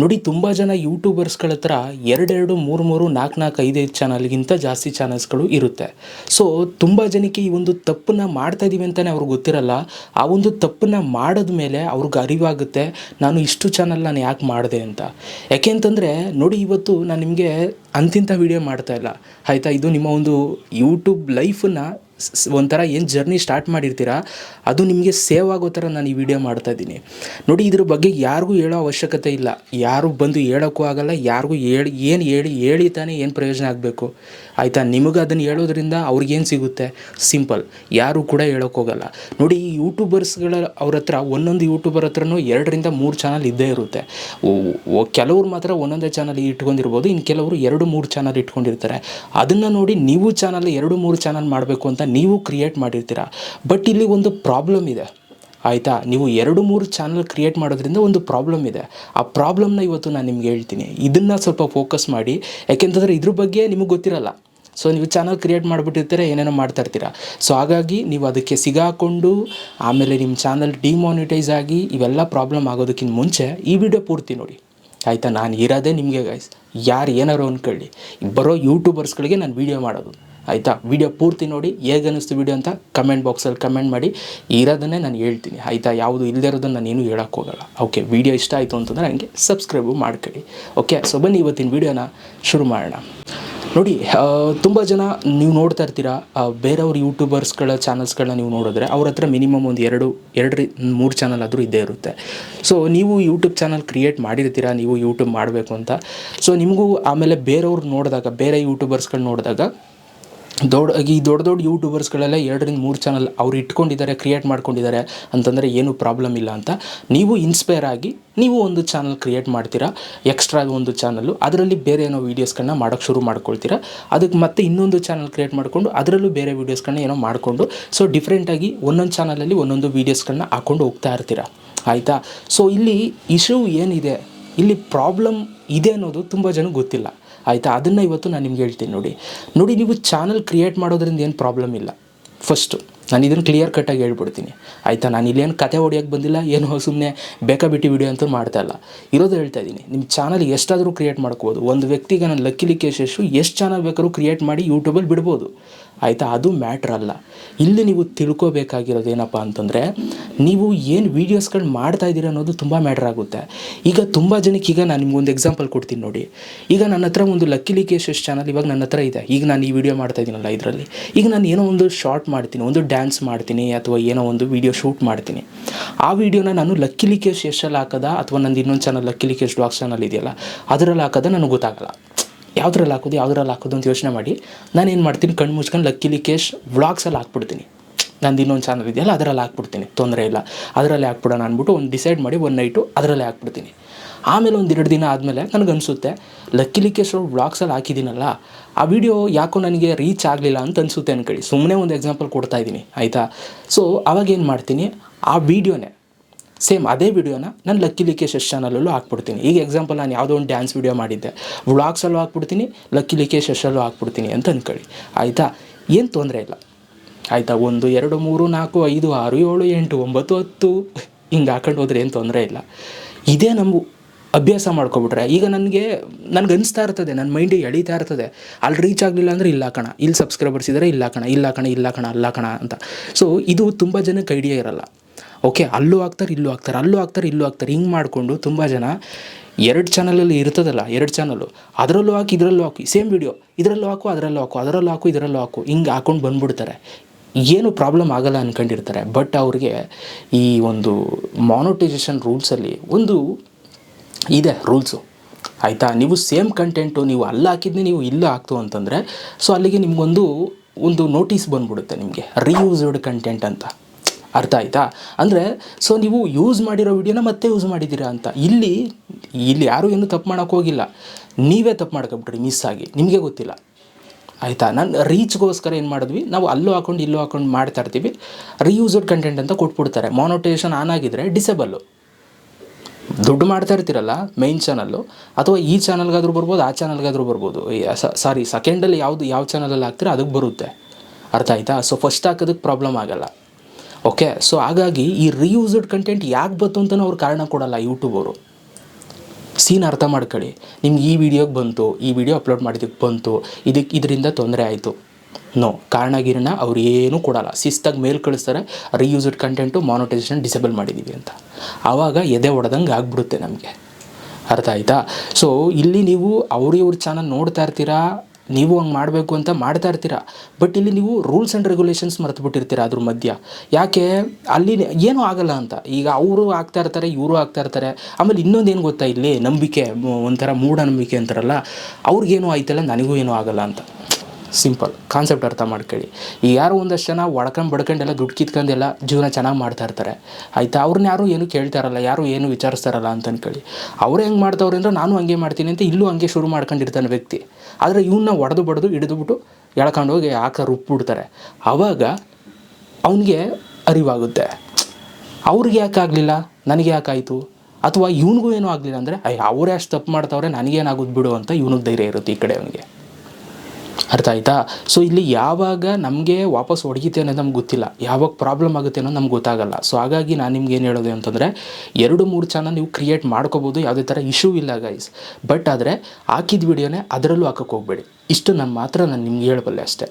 ನೋಡಿ, ತುಂಬ ಜನ ಯೂಟ್ಯೂಬರ್ಸ್ಗಳ ಹತ್ರ ಎರಡೆರಡು, ಮೂರು ಮೂರು, ನಾಲ್ಕು ನಾಲ್ಕು ಐದೈದು ಚಾನಲ್ಗಿಂತ ಜಾಸ್ತಿ ಚಾನಲ್ಸ್ಗಳು ಇರುತ್ತೆ. ಸೊ ತುಂಬ ಜನಕ್ಕೆ ಈ ಒಂದು ತಪ್ಪನ್ನ ಮಾಡ್ತಾ ಇದ್ದೀವಿ ಅಂತಲೇ ಅವ್ರಿಗೆ ಗೊತ್ತಿರಲ್ಲ. ಆ ಒಂದು ತಪ್ಪನ್ನ ಮಾಡಿದ ಮೇಲೆ ಅವ್ರಿಗೆ ಅರಿವಾಗುತ್ತೆ, ನಾನು ಇಷ್ಟು ಚಾನಲ್ ನಾನು ಯಾಕೆ ಮಾಡಿದೆ ಅಂತ. ಯಾಕೆ ಅಂತಂದರೆ, ನೋಡಿ, ಇವತ್ತು ನಾನು ನಿಮಗೆ ಅಂತಿಂಥ ವೀಡಿಯೋ ಮಾಡ್ತಾ ಇಲ್ಲ. ಆಯಿತಾ? ಇದು ನಿಮ್ಮ ಒಂದು ಯೂಟ್ಯೂಬ್ ಲೈಫನ್ನು ಒಂಥರ ಏನು ಜರ್ನಿ ಸ್ಟಾರ್ಟ್ ಮಾಡಿರ್ತೀರಾ, ಅದು ನಿಮಗೆ ಸೇವ್ ಆಗೋ ಥರ ನಾನು ಈ ವಿಡಿಯೋ ಮಾಡ್ತಾ ಇದ್ದೀನಿ. ನೋಡಿ, ಇದ್ರ ಬಗ್ಗೆ ಯಾರಿಗೂ ಹೇಳೋ ಅವಶ್ಯಕತೆ ಇಲ್ಲ. ಯಾರು ಬಂದು ಹೇಳೋಕ್ಕೂ ಆಗಲ್ಲ, ಯಾರಿಗೂ ಹೇಳಿ, ಏನು ಹೇಳಿ ಹೇಳಿ ತಾನೇ ಏನು ಪ್ರಯೋಜನ ಆಗಬೇಕು. ಆಯಿತಾ? ನಿಮಗೆ ಅದನ್ನು ಹೇಳೋದ್ರಿಂದ ಅವ್ರಿಗೇನು ಸಿಗುತ್ತೆ? ಸಿಂಪಲ್. ಯಾರೂ ಕೂಡ ಹೇಳೋಕ್ಕೋಗಲ್ಲ ನೋಡಿ, ಈ ಯೂಟ್ಯೂಬರ್ಸ್ಗಳ ಅವ್ರ ಹತ್ರ, ಒಂದೊಂದು ಯೂಟ್ಯೂಬರ್ ಹತ್ರನೂ ಎರಡರಿಂದ ಮೂರು ಚಾನಲ್ ಇದ್ದೇ ಇರುತ್ತೆ. ಕೆಲವ್ರು ಮಾತ್ರ ಒಂದೊಂದೇ ಚಾನಲ್ ಇಟ್ಕೊಂಡಿರ್ಬೋದು ಇನ್ನು ಕೆಲವರು ಎರಡು ಮೂರು ಚಾನಲ್ ಇಟ್ಕೊಂಡಿರ್ತಾರೆ. ಅದನ್ನು ನೋಡಿ ನೀವು ಚಾನಲ್ ಎರಡು ಮೂರು ಚಾನಲ್ ಮಾಡಬೇಕು ಅಂತ ನೀವು ಕ್ರಿಯೇಟ್ ಮಾಡಿರ್ತೀರ? ಬಟ್ ಇಲ್ಲಿ ಒಂದು ಪ್ರಾಬ್ಲಮ್ ಇದೆ. ಆಯಿತಾ? ನೀವು ಎರಡು ಮೂರು ಚಾನಲ್ ಕ್ರಿಯೇಟ್ ಮಾಡೋದ್ರಿಂದ ಒಂದು ಪ್ರಾಬ್ಲಮ್ ಇದೆ. ಆ ಪ್ರಾಬ್ಲಮ್ನ ಇವತ್ತು ನಾನು ನಿಮ್ಗೆ ಹೇಳ್ತೀನಿ. ಇದನ್ನು ಸ್ವಲ್ಪ ಫೋಕಸ್ ಮಾಡಿ. ಯಾಕೆಂತಂದರೆ ಇದ್ರ ಬಗ್ಗೆ ನಿಮಗೆ ಗೊತ್ತಿರಲ್ಲ. ಸೊ ನೀವು ಚಾನಲ್ ಕ್ರಿಯೇಟ್ ಮಾಡಿಬಿಟ್ಟಿರ್ತೀರ, ಏನೇನೋ ಮಾಡ್ತಾ ಇರ್ತೀರ. ಸೊ ಹಾಗಾಗಿ ನೀವು ಅದಕ್ಕೆ ಸಿಗಾಕೊಂಡು, ಆಮೇಲೆ ನಿಮ್ಮ ಚಾನಲ್ ಡಿಮಾನಿಟೈಸ್ ಆಗಿ ಇವೆಲ್ಲ ಪ್ರಾಬ್ಲಮ್ ಆಗೋದಕ್ಕಿಂತ ಮುಂಚೆ ಈ ವಿಡಿಯೋ ಪೂರ್ತಿ ನೋಡಿ. ಆಯಿತಾ? ನಾನು ಇರೋದೇ ನಿಮಗೆ ಗೈಸ್ ಯಾರು ಏನಾರು ಅಂದ್ಕೊಳ್ಳಿ ಬರೋ ಯೂಟ್ಯೂಬರ್ಸ್ಗಳಿಗೆ ನಾನು ವೀಡಿಯೋ ಮಾಡೋದು. ಆಯಿತಾ? ವಿಡಿಯೋ ಪೂರ್ತಿ ನೋಡಿ, ಹೇಗೆ ಅನ್ನಿಸ್ತು ವಿಡಿಯೋ ಅಂತ ಕಮೆಂಟ್ ಬಾಕ್ಸಲ್ಲಿ ಕಮೆಂಟ್ ಮಾಡಿ. ಇರೋದನ್ನೇ ನಾನು ಹೇಳ್ತೀನಿ. ಆಯಿತಾ? ಯಾವುದು ಇಲ್ಲದೇ ಇರೋದನ್ನು ನಾನು ಏನು ಹೇಳೋಕ್ಕೋಗಲ್ಲ ಓಕೆ ವಿಡಿಯೋ ಇಷ್ಟ ಆಯಿತು ಅಂತಂದರೆ ನನಗೆ ಸಬ್ಸ್ಕ್ರೈಬು ಮಾಡ್ಕೊಳ್ಳಿ. ಓಕೆ ಸೊ ಬನ್ನಿ ಇವತ್ತಿನ ವಿಡಿಯೋನ ಶುರು ಮಾಡೋಣ. ನೋಡಿ ತುಂಬ ಜನ ನೀವು ನೋಡ್ತಾ ಇರ್ತೀರಾ ಬೇರೆಯವ್ರ ಯೂಟ್ಯೂಬರ್ಸ್ಗಳ ಚಾನಲ್ಸ್ಗಳನ್ನ ನೀವು ನೋಡಿದ್ರೆ ಅವ್ರ ಹತ್ರ ಮಿನಿಮಮ್ ಒಂದು ಎರಡು ಎರಡು ಮೂರು ಚಾನಲ್ ಆದರೂ ಇದ್ದೇ ಇರುತ್ತೆ. ಸೊ ನೀವು ಯೂಟ್ಯೂಬ್ ಚಾನಲ್ ಕ್ರಿಯೇಟ್ ಮಾಡಿರ್ತೀರಾ, ನೀವು ಯೂಟ್ಯೂಬ್ ಮಾಡಬೇಕು ಅಂತ. ಸೊ ನಿಮಗೂ ಆಮೇಲೆ ಬೇರೆಯವ್ರು ನೋಡಿದಾಗ, ಬೇರೆ ಯೂಟ್ಯೂಬರ್ಸ್ಗಳು ನೋಡಿದಾಗ ದೊಡ್ಡ, ಈ ದೊಡ್ಡ ದೊಡ್ಡ ಯೂಟ್ಯೂಬರ್ಸ್ಗಳೆಲ್ಲ ಎರಡರಿಂದ ಮೂರು ಚಾನಲ್ ಅವ್ರು ಇಟ್ಕೊಂಡಿದ್ದಾರೆ ಕ್ರಿಯೇಟ್ ಮಾಡ್ಕೊಂಡಿದ್ದಾರೆ ಅಂತಂದರೆ ಏನು ಪ್ರಾಬ್ಲಮ್ ಇಲ್ಲ ಅಂತ. ನೀವು ಇನ್ಸ್ಪೈರ್ ಆಗಿ ನೀವು ಒಂದು ಚಾನಲ್ ಕ್ರಿಯೇಟ್ ಮಾಡ್ತೀರಾ ಎಕ್ಸ್ಟ್ರಾ ಒಂದು ಚಾನಲ್ಲು ಅದರಲ್ಲಿ ಬೇರೆ ಏನೋ ವೀಡಿಯೋಸ್ಗಳನ್ನ ಮಾಡೋಕ್ಕೆ ಶುರು ಮಾಡ್ಕೊಳ್ತೀರಾ. ಅದಕ್ಕೆ ಮತ್ತೆ ಇನ್ನೊಂದು ಚಾನಲ್ ಕ್ರಿಯೇಟ್ ಮಾಡಿಕೊಂಡು ಅದರಲ್ಲೂ ಬೇರೆ ವೀಡಿಯೋಸ್ಗಳನ್ನ ಏನೋ ಮಾಡಿಕೊಂಡು ಸೊ ಡಿಫ್ರೆಂಟಾಗಿ ಒಂದೊಂದು ಚಾನಲಲ್ಲಿ ಒಂದೊಂದು ವೀಡಿಯೋಸ್ಗಳನ್ನ ಹಾಕ್ಕೊಂಡು ಹೋಗ್ತಾ ಇರ್ತೀರಾ. ಆಯಿತಾ? ಸೊ ಇಲ್ಲಿ ಇಶ್ಯೂ ಏನಿದೆ, ಇಲ್ಲಿ ಪ್ರಾಬ್ಲಮ್ ಇದೆ ಅನ್ನೋದು ತುಂಬ ಜನಕ್ಕೆ ಗೊತ್ತಿಲ್ಲ. ಆಯಿತಾ? ಅದನ್ನು ಇವತ್ತು ನಾನು ನಿಮ್ಗೆ ಹೇಳ್ತೀನಿ ನೋಡಿ. ನೋಡಿ, ನೀವು ಚಾನಲ್ ಕ್ರಿಯೇಟ್ ಮಾಡೋದ್ರಿಂದ ಏನು ಪ್ರಾಬ್ಲಮ್ ಇಲ್ಲ. ಫಸ್ಟು ನಾನು ಇದನ್ನು ಕ್ಲಿಯರ್ ಕಟ್ಟಾಗಿ ಹೇಳ್ಬಿಡ್ತೀನಿ. ಆಯಿತಾ? ನಾನು ಇಲ್ಲೇನು ಕತೆ ಹೊಡಿಯೋಕ್ಕೆ ಬಂದಿಲ್ಲ, ಏನೋ ಸುಮ್ಮನೆ ಬೇಕಾಬಿಟ್ಟು ವಿಡಿಯೋ ಅಂತೂ ಮಾಡ್ತಾ ಇಲ್ಲ. ಇರೋದು ಹೇಳ್ತಾ ಇದ್ದೀನಿ ನಿಮ್ಮ ಚಾನಲ್ ಎಷ್ಟಾದರೂ ಕ್ರಿಯೇಟ್ ಮಾಡ್ಕೋಬೋದು. ಒಂದು ವ್ಯಕ್ತಿಗೆ ನಾನು ಲಕ್ಕಿಲಿ ಕೇಶಸ್ಸು ಎಷ್ಟು ಚಾನಲ್ ಬೇಕಾದ್ರೂ ಕ್ರಿಯೇಟ್ ಮಾಡಿ ಯೂಟ್ಯೂಬಲ್ಲಿ ಬಿಡ್ಬೋದು. ಆಯಿತಾ? ಅದು ಮ್ಯಾಟ್ರ್ ಅಲ್ಲ. ಇಲ್ಲಿ ನೀವು ತಿಳ್ಕೋಬೇಕಾಗಿರೋದು ಏನಪ್ಪ ಅಂತಂದರೆ, ನೀವು ಏನು ವೀಡಿಯೋಸ್ಗಳು ಮಾಡ್ತಾ ಇದ್ದೀರಾ ಅನ್ನೋದು ತುಂಬ ಮ್ಯಾಟ್ರ್ ಆಗುತ್ತೆ. ಈಗ ತುಂಬ ಜನಕ್ಕೆ ಈಗ ನಾನು ನಿಮ್ಗೊಂದು ಎಕ್ಸಾಂಪಲ್ ಕೊಡ್ತೀನಿ ನೋಡಿ. ಈಗ ನನ್ನ ಹತ್ರ ಒಂದು ಲಕ್ಕಿಲಿ ಕೇಶಸ್ ಚಾನಲ್ ಇವಾಗ ನನ್ನ ಹತ್ರ ಇದೆ. ಈಗ ನಾನು ಈ ವಿಡಿಯೋ ಮಾಡ್ತಾ ಇದ್ದೀನಲ್ಲ ಇದರಲ್ಲಿ. ಈಗ ನಾನು ಏನೋ ಒಂದು ಶಾರ್ಟ್ ಮಾಡ್ತೀನಿ, ಒಂದು ಡ್ಯಾನ್ಸ್ ಮಾಡ್ತೀನಿ ಅಥವಾ ಏನೋ ಒಂದು ವಿಡಿಯೋ ಶೂಟ್ ಮಾಡ್ತೀನಿ. ಆ ವಿಡಿಯೋನ ನಾನು ಲಕ್ಕಿಲಿ ಕೇಶ್ ಎಷ್ಟಲ್ಲಿ ಹಾಕದ ಅಥವಾ ನಂದು ಇನ್ನೊಂದು channel Lucky Kesh blog channel ಇದೆಯಲ್ಲ, ಅದರಲ್ಲಿ ಹಾಕೋದ ನನಗೆ ಗೊತ್ತಾಗಲ್ಲ. ಯಾವ್ದ್ರಲ್ಲಿ ಹಾಕೋದು ಯಾವ್ದ್ರಲ್ಲಿ ಹಾಕೋದು ಅಂತ ಯೋಚನೆ ಮಾಡಿ, ನಾನು ಏನು ಮಾಡ್ತೀನಿ, ಕಣ್ಣು ಮುಚ್ಕೊಂಡು ಲಕ್ಕಿ ಕೇಶ್ ವ್ಲಾಗ್ಸಲ್ಲಿ ಹಾಕ್ಬಿಡ್ತೀನಿ. ನಂದು ಇನ್ನೊಂದು ಚಾನಲ್ ಇದೆಯಲ್ಲ, ಅದರಲ್ಲಿ ಹಾಕ್ಬಿಡ್ತೀನಿ. ತೊಂದರೆ ಇಲ್ಲ. ಅದರಲ್ಲಿ ಹಾಕ್ಬಿಡೋಣ ಅಂದ್ಬಿಟ್ಟು ಒಂದು ಡಿಸೈಡ್ ಮಾಡಿ ಒನ್ ನೈಟು ಅದರಲ್ಲೇ ಹಾಕ್ಬಿಡ್ತೀನಿ. ಆಮೇಲೆ ಒಂದು ಎರಡು ದಿನ ಆದಮೇಲೆ ನನಗನ್ಸುತ್ತೆ, ಲಕ್ಕಿ ಕೇಶ್ ವ್ಲಾಗ್ಸಲ್ಲಿ ಹಾಕಿದ್ದೀನಲ್ಲ ಆ ವಿಡಿಯೋ ಯಾಕೋ ನನಗೆ ರೀಚ್ ಆಗಲಿಲ್ಲ ಅಂತ ಅನಿಸುತ್ತೆ ಅನ್ಕೊಳ್ಳಿ. ಸುಮ್ಮನೆ ಒಂದು ಎಕ್ಸಾಂಪಲ್ ಕೊಡ್ತಾ ಇದ್ದೀನಿ, ಆಯಿತಾ? ಸೊ ಅವಾಗೇನು ಮಾಡ್ತೀನಿ, ಆ ವಿಡಿಯೋನೇ ಸೇಮ್ ಅದೇ ವಿಡಿಯೋನ ನಾನು ಲಕ್ಕಿ ಲಿಕೇಶಸ್ ಚಾನಲಲ್ಲೂ ಹಾಕ್ಬಿಡ್ತೀನಿ. ಈಗ ಎಕ್ಸಾಂಪಲ್ ನಾನು ಯಾವುದೋ ಒಂದು ಡ್ಯಾನ್ಸ್ ವಿಡಿಯೋ ಮಾಡಿದ್ದೆ ವ್ಲಾಗ್ಸಲ್ಲೂ ಹಾಕ್ಬಿಡ್ತೀನಿ, ಲಕ್ಕಿ ಲಿಕೇಶ್ ಎಸ್ಸಲ್ಲೂ ಹಾಕ್ಬಿಡ್ತೀನಿ ಅಂತ ಅಂದ್ಕೊಳ್ಳಿ ಆಯಿತಾ? ಏನು ತೊಂದರೆ ಇಲ್ಲ. ಆಯಿತಾ? ಒಂದು, ಎರಡು, ಮೂರು, ನಾಲ್ಕು, ಐದು, ಆರು, ಏಳು, ಎಂಟು, ಒಂಬತ್ತು, ಹತ್ತು, ಹಿಂಗೆ ಹಾಕೊಂಡು ಹೋದ್ರೆ ಏನು ತೊಂದರೆ ಇಲ್ಲ. ಇದೇ ನಮ್ಮ ಅಭ್ಯಾಸ ಮಾಡ್ಕೊಬಿಟ್ರೆ, ಈಗ ನನಗೆ ನನಗೆ ಅನಿಸ್ತಾ ಇರ್ತದೆ ನನ್ನ ಮೈಂಡಿಗೆ ಎಳೀತಾ ಇರ್ತದೆ. ಅಲ್ಲಿ ರೀಚ್ ಆಗಲಿಲ್ಲ ಅಂದರೆ ಇಲ್ಲ ಕಣ ಇಲ್ಲಿ ಸಬ್ಸ್ಕ್ರೈಬರ್ಸ್ ಇದ್ದರೆ ಇಲ್ಲ ಕಣ ಇಲ್ಲ ಕಣ ಇಲ್ಲ ಕಣ, ಅಲ್ಲ ಕಣ ಅಂತ. ಸೊ ಇದು ತುಂಬ ಜನಕ್ಕೆ ಐಡಿಯಾ ಇರಲ್ಲ. ಓಕೆ ಅಲ್ಲೂ ಹಾಕ್ತಾರೆ ಇಲ್ಲೂ ಹಾಕ್ತಾರೆ ಅಲ್ಲೂ ಹಾಕ್ತಾರೆ ಇಲ್ಲೂ ಹಾಕ್ತಾರೆ ಹಿಂಗೆ ಮಾಡಿಕೊಂಡು ತುಂಬ ಜನ ಎರಡು ಚಾನಲಲ್ಲಿ ಇರ್ತದಲ್ಲ, ಎರಡು ಚಾನಲ್ಲು ಅದರಲ್ಲೂ ಹಾಕಿ, ಇದರಲ್ಲೂ ಹಾಕಿ ಸೇಮ್ ವಿಡಿಯೋ ಇದರಲ್ಲೂ ಹಾಕು, ಅದರಲ್ಲೂ ಹಾಕು ಅದರಲ್ಲೂ ಹಾಕು, ಇದರಲ್ಲೂ ಹಾಕು, ಹಿಂಗೆ ಹಾಕೊಂಡು ಬಂದ್ಬಿಡ್ತಾರೆ. ಏನು ಪ್ರಾಬ್ಲಮ್ ಆಗಲ್ಲ ಅಂದ್ಕೊಂಡಿರ್ತಾರೆ ಬಟ್ ಅವ್ರಿಗೆ ಈ ಒಂದು ಮಾನೋಟೈಸೇಷನ್ ರೂಲ್ಸಲ್ಲಿ ಒಂದು ಇದೆ ರೂಲ್ಸು ಆಯಿತಾ? ನೀವು ಸೇಮ್ ಕಂಟೆಂಟು ನೀವು ಅಲ್ಲಿ ಹಾಕಿದ್ನೇ ನೀವು ಇಲ್ಲ ಹಾಕ್ತು ಅಂತಂದರೆ ಸೊ ಅಲ್ಲಿಗೆ ನಿಮಗೊಂದು, ಒಂದು ನೋಟಿಸ್ ಬಂದ್ಬಿಡುತ್ತೆ ನಿಮಗೆ. ರೀಯೂಸ್ಡ್ ಕಂಟೆಂಟ್ ಅಂತ. ಅರ್ಥ ಆಯಿತಾ? ಅಂದರೆ ಸೊ ನೀವು ಯೂಸ್ ಮಾಡಿರೋ ವಿಡಿಯೋನ ಮತ್ತೆ ಯೂಸ್ ಮಾಡಿದ್ದೀರಾ ಅಂತ. ಇಲ್ಲಿ ಇಲ್ಲಿ ಯಾರೂ ಏನು ತಪ್ಪು ಮಾಡೋಕೆ ಹೋಗಿಲ್ಲ. ನೀವೇ ತಪ್ಪು ಮಾಡ್ಕೊಬಿಟ್ರಿ ಮಿಸ್ ಆಗಿ. ನಿಮಗೆ ಗೊತ್ತಿಲ್ಲ. ಆಯಿತಾ? ನಾನು ರೀಚ್ಗೋಸ್ಕರ ಏನು ಮಾಡಿದ್ವಿ? ನಾವು ಅಲ್ಲೂ ಹಾಕೊಂಡು ಇಲ್ಲೂ ಹಾಕೊಂಡು ಮಾಡ್ತಾ ಇರ್ತೀವಿ. ರೀಯೂಸ್ಡ್ ಕಂಟೆಂಟ್ ಅಂತ ಕೊಟ್ಬಿಡ್ತಾರೆ. ಮಾನೋಟೇಷನ್ ಆನ್ ಆಗಿದ್ರೆ ಡಿಸೇಬಲ್ಲು ದುಡ್ಡು ಮಾಡ್ತಾ ಇರ್ತೀರಲ್ಲ ಮೈನ್ ಚಾನಲ್ಲು ಅಥವಾ ಈ ಚಾನಲ್ಗಾದ್ರೂ ಬರ್ಬೋದು, ಆ ಚಾನಲ್ಗಾದ್ರೂ ಬರ್ಬೋದು? ಸಾರಿ ಸೆಕೆಂಡಲ್ಲಿ ಯಾವುದು, ಯಾವ ಚಾನಲಲ್ಲಿ ಹಾಕ್ತೀರ, ಅದಕ್ಕೆ ಬರುತ್ತೆ. ಅರ್ಥ ಆಯ್ತಾ? ಸೊ ಫಸ್ಟ್ ಹಾಕೋದಕ್ಕೆ ಪ್ರಾಬ್ಲಮ್ ಆಗಲ್ಲ. ಓಕೆ ಸೊ ಹಾಗಾಗಿ ಈ ರೀಯೂಸ್ಡ್ ಕಂಟೆಂಟ್ ಯಾಕೆ ಬಂತು ಅಂತಲೂ ಅವ್ರು ಕಾರಣ ಕೊಡಲ್ಲ ಯೂಟ್ಯೂಬ್ ಅವರು. ಸೀನ್ ಅರ್ಥ ಮಾಡ್ಕೊಳ್ಳಿ. ನಿಮ್ಗೆ ಈ ವಿಡಿಯೋಗೆ ಬಂತು, ಈ ವಿಡಿಯೋ ಅಪ್ಲೋಡ್ ಮಾಡಿದ್ದಕ್ಕೆ ಬಂತು ಇದಕ್ಕೆ ಇದರಿಂದ ತೊಂದರೆ ಆಯಿತು. ನೋ ಕಾರಣ ಗಿರಣ ಅವ್ರು ಏನೂ ಕೊಡಲ್ಲ. ಶಿಸ್ತಾಗಿ ಮೇಲ್ ಕಳಿಸ್ತಾರೆ ರೀಯೂಸ್ಡ್ ಕಂಟೆಂಟು ಮಾನಿಟೈಸೇಷನ್ ಡಿಸೇಬಲ್ ಮಾಡಿದ್ದೀವಿ ಅಂತ. ಆವಾಗ ಎದೆ ಹೊಡೆದಂಗೆ ಆಗ್ಬಿಡುತ್ತೆ ನಮಗೆ. ಅರ್ಥ ಆಯಿತಾ? ಸೊ ಇಲ್ಲಿ ನೀವು ಅವ್ರ ಇವ್ರ ಚಾನಲ್ ನೋಡ್ತಾ ಇರ್ತೀರಾ, ನೀವು ಹಂಗೆ ಮಾಡಬೇಕು ಅಂತ ಮಾಡ್ತಾ ಇರ್ತೀರಾ ಬಟ್ ಇಲ್ಲಿ ನೀವು ರೂಲ್ಸ್ ಆ್ಯಂಡ್ ರೆಗ್ಯುಲೇಷನ್ಸ್ ಮರೆತು ಬಿಟ್ಟಿರ್ತೀರ ಅದ್ರ ಮಧ್ಯ. ಯಾಕೆ? ಅಲ್ಲಿ ಏನೂ ಆಗಲ್ಲ ಅಂತ. ಈಗ ಅವರು ಆಗ್ತಾ ಇರ್ತಾರೆ, ಇವರು ಆಗ್ತಾ ಇರ್ತಾರೆ. ಆಮೇಲೆ ಇನ್ನೊಂದು ಏನು ಗೊತ್ತಾ ಇಲ್ಲಿ? ನಂಬಿಕೆ, ಒಂಥರ ಮೂಢನಂಬಿಕೆ ಅಂತಾರಲ್ಲ, ಅವ್ರಿಗೇನು ಆಯ್ತಲ್ಲ, ನನಗೂ ಏನೂ ಆಗಲ್ಲ ಅಂತ. ಸಿಂಪಲ್ ಕಾನ್ಸೆಪ್ಟ್ ಅರ್ಥ ಮಾಡ್ಕೊಳ್ಳಿ. ಈಗ ಯಾರು ಒಂದಷ್ಟು ಜನ ಒಡ್ಕೊಂಡು ಬಡ್ಕೊಂಡೆಲ್ಲ ದುಡ್ಡು ಕಿತ್ಕೊಂಡೆಲ್ಲ ಜೀವನ ಚೆನ್ನಾಗಿ ಮಾಡ್ತಾ ಇರ್ತಾರೆ. ಆಯಿತಾ? ಅವ್ರನ್ನ ಯಾರು ಏನು ಕೇಳ್ತಾರಲ್ಲ, ಯಾರು ಏನು ವಿಚಾರಿಸ್ತಾರಲ್ಲ ಅಂತ ಅಂದ್ಕೊಳ್ಳಿ ಅವ್ರು ಹೆಂಗೆ ಮಾಡ್ತಾವ್ರೆ ಅಂದ್ರೆ ನಾನು ಹಂಗೆ ಮಾಡ್ತೀನಿ ಅಂತ ಇಲ್ಲೂ ಹಂಗೆ ಶುರು ಮಾಡ್ಕೊಂಡಿರ್ತಾನೆ ವ್ಯಕ್ತಿ. ಆದರೆ ಇವನ್ನ ಒಡೆದು ಬಡ್ದು ಹಿಡಿದುಬಿಟ್ಟು ಎಳ್ಕೊಂಡು ಹೋಗಿ ಹಾಕ ರುಬ್ಬಿಬಿಡ್ತಾರೆ. ಆವಾಗ ಅವನಿಗೆ ಅರಿವಾಗುತ್ತೆ. ಅವ್ರಿಗೆ ಯಾಕೆ ಆಗಲಿಲ್ಲ? ನನಗೆ ಯಾಕಾಯಿತು ಅಥವಾ ಇವನಿಗೂ ಏನೂ ಆಗಲಿಲ್ಲ ಅಂದರೆ ಅಯ್ಯ ಅವರೇ ಅಷ್ಟು ತಪ್ಪು ಮಾಡ್ತಾವ್ರೆ, ನನಗೇನಾಗೋದು ಬಿಡು ಅಂತ ಇವನಿಗೆ ಧೈರ್ಯ ಇರುತ್ತೆ ಈ ಕಡೆ ಅವನಿಗೆ. ಅರ್ಥ ಆಯ್ತಾ? ಸೊ ಇಲ್ಲಿ ಯಾವಾಗ ನಮಗೆ ವಾಪಸ್ ಹೊಡೆಯುತ್ತೆ ಅನ್ನೋದು ನಮ್ಗೆ ಗೊತ್ತಿಲ್ಲ. ಯಾವಾಗ ಪ್ರಾಬ್ಲಮ್ ಆಗುತ್ತೆ ಅನ್ನೋದು ನಮ್ಗೆ ಗೊತ್ತಾಗಲ್ಲ. ಸೊ ಹಾಗಾಗಿ ನಾನು ನಿಮ್ಗೆ ಏನು ಹೇಳೋದು ಅಂತಂದರೆ, ಎರಡು ಮೂರು ಚಾನಲ್ ನೀವು ಕ್ರಿಯೇಟ್ ಮಾಡ್ಕೋಬೋದು, ಯಾವುದೇ ಥರ ಇಶ್ಯೂ ಇಲ್ಲ ಗೈಸ್ ಬಟ್ ಆದರೆ, ಹಾಕಿದ ವಿಡಿಯೋನೇ ಅದರಲ್ಲೂ ಹಾಕಕ್ಕೆ ಹೋಗಬೇಡಿ. ಇಷ್ಟು ನಾನು ಮಾತ್ರ ನಾನು ನಿಮ್ಗೆ ಹೇಳಬಲ್ಲೆ ಅಷ್ಟೇ.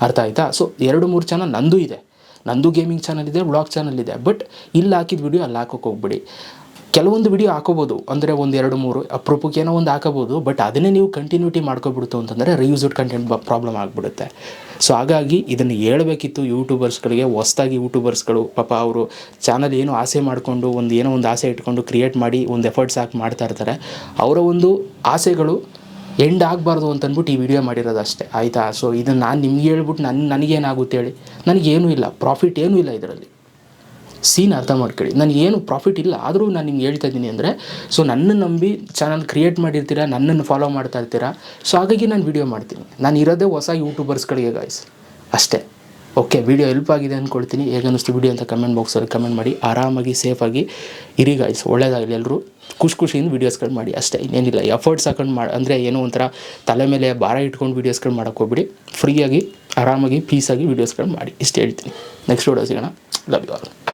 ಅರ್ಥ ಆಯ್ತಾ? ಸೊ ಎರಡು ಮೂರು ಚಾನಲ್ ನಂದು ಇದೆ. ನಂದು ಗೇಮಿಂಗ್ ಚಾನಲ್ ಇದೆ ಬ್ಲಾಗ್ ಚಾನಲ್ ಇದೆ. ಬಟ್ ಇಲ್ಲಿ ಹಾಕಿದ ವಿಡಿಯೋ ಅಲ್ಲಿ ಹಾಕೋಕೆ ಹೋಗ್ಬೇಡಿ. ಕೆಲವೊಂದು ವಿಡಿಯೋ ಹಾಕೋಬೋದು. ಅಂದರೆ ಒಂದು ಎರಡು ಮೂರು, ಅಪ್ರೂಪಕ್ಕೆ ಏನೋ ಒಂದು ಹಾಕೋಬೋದು. ಬಟ್ ಅದನ್ನೇ ನೀವು ಕಂಟಿನ್ಯೂಟಿ ಮಾಡ್ಕೊಬಿಡ್ತು ಅಂತಂದರೆ ರಿಯೂಸ್ಡ್ ಕಂಟೆಂಟ್ ಪ್ರಾಬ್ಲಮ್ ಆಗಿಬಿಡುತ್ತೆ. ಸೊ ಹಾಗಾಗಿ ಇದನ್ನು ಹೇಳಬೇಕಿತ್ತು ಯೂಟ್ಯೂಬರ್ಸ್ಗಳಿಗೆ ಹೊಸ್ದಾಗಿ ಯೂಟ್ಯೂಬರ್ಸ್ಗಳು ಪಾಪ ಅವರು ಚಾನಲ್ ಏನು ಆಸೆ ಮಾಡಿಕೊಂಡು, ಒಂದು ಏನೋ ಒಂದು ಆಸೆ ಇಟ್ಕೊಂಡು ಕ್ರಿಯೇಟ್ ಮಾಡಿ, ಒಂದು ಎಫರ್ಟ್ಸ್ ಹಾಕಿ ಮಾಡ್ತಾ ಇರ್ತಾರೆ. ಅವರ ಒಂದು ಆಸೆಗಳು ಎಂಡ್ ಆಗಬಾರ್ದು ಅಂತಂದ್ಬಿಟ್ಟು ಈ ವಿಡಿಯೋ ಮಾಡಿರೋದು ಅಷ್ಟೇ ಆಯಿತಾ? ಸೊ ಇದನ್ನು ನಾನು ನಿಮ್ಗೆ ಹೇಳ್ಬಿಟ್ಟು ನನ್ನ ನನಗೇನಾಗುತ್ತೆ ಹೇಳಿ? ನನಗೇನೂ ಇಲ್ಲ. ಪ್ರಾಫಿಟ್ ಏನೂ ಇಲ್ಲ ಇದರಲ್ಲಿ. ಸೀನ್ ಅರ್ಥ ಮಾಡ್ಕೊಳ್ಳಿ. ನನಗೆ ಏನು ಪ್ರಾಫಿಟ್ ಇಲ್ಲ, ಆದರೂ ನಾನು ನಿಮ್ಗೆ ಹೇಳ್ತಾ ಇದ್ದೀನಿ ಅಂದರೆ ಸೊ ನನ್ನನ್ನು ನಂಬಿ ಚಾನಲ್ ಕ್ರಿಯೇಟ್ ಮಾಡಿರ್ತೀರಾ, ನನ್ನನ್ನು ಫಾಲೋ ಮಾಡ್ತಾ ಇರ್ತೀರಾ ಸೊ ಹಾಗಾಗಿ ನಾನು ವಿಡಿಯೋ ಮಾಡ್ತೀನಿ. ನಾನು ಇರೋದೇ ಹೊಸ ಯೂಟ್ಯೂಬರ್ಸ್ಗಳಿಗೆ ಗಾಯ್ಸ್ ಅಷ್ಟೇ. ಓಕೆ ವಿಡಿಯೋ ಹೆಲ್ಪ್ ಆಗಿದೆ ಅಂದ್ಕೊಳ್ತೀನಿ ಹೇಗೆ ಅನ್ನಿಸ್ತು ವಿಡಿಯೋ ಅಂತ ಕಮೆಂಟ್ ಬಾಕ್ಸಲ್ಲಿ ಕಮೆಂಟ್ ಮಾಡಿ. ಆರಾಮಾಗಿ ಸೇಫಾಗಿ ಇರಿ ಗಾಯ್ಸ್ ಒಳ್ಳೇದಾಗಲಿ ಎಲ್ಲರೂ ಖುಷಿ ಖುಷಿಯಿಂದ ವೀಡಿಯೋಸ್ಗಳು ಮಾಡಿ. ಅಷ್ಟೇ, ಇನ್ನೇನಿಲ್ಲ. ಎಫರ್ಟ್ಸ್ ಹಾಕೊಂಡು ಮಾಡಿ ಅಂದರೆ ಏನೋ ಒಂಥರ ತಲೆ ಮೇಲೆ ಭಾರ ಇಟ್ಕೊಂಡು ವೀಡಿಯೋಸ್ಗಳು ಮಾಡೋಕ್ಕೆ ಹೋಗ್ಬಿಡಿ. ಫ್ರೀಯಾಗಿ ಆರಾಮಾಗಿ ಪೀಸಾಗಿ ವೀಡಿಯೋಸ್ಗಳು ಮಾಡಿ. ಇಷ್ಟು ಹೇಳ್ತೀನಿ. ನೆಕ್ಸ್ಟ್ ವೀಡಿಯೋ ಸಿಗೋಣ. Love you all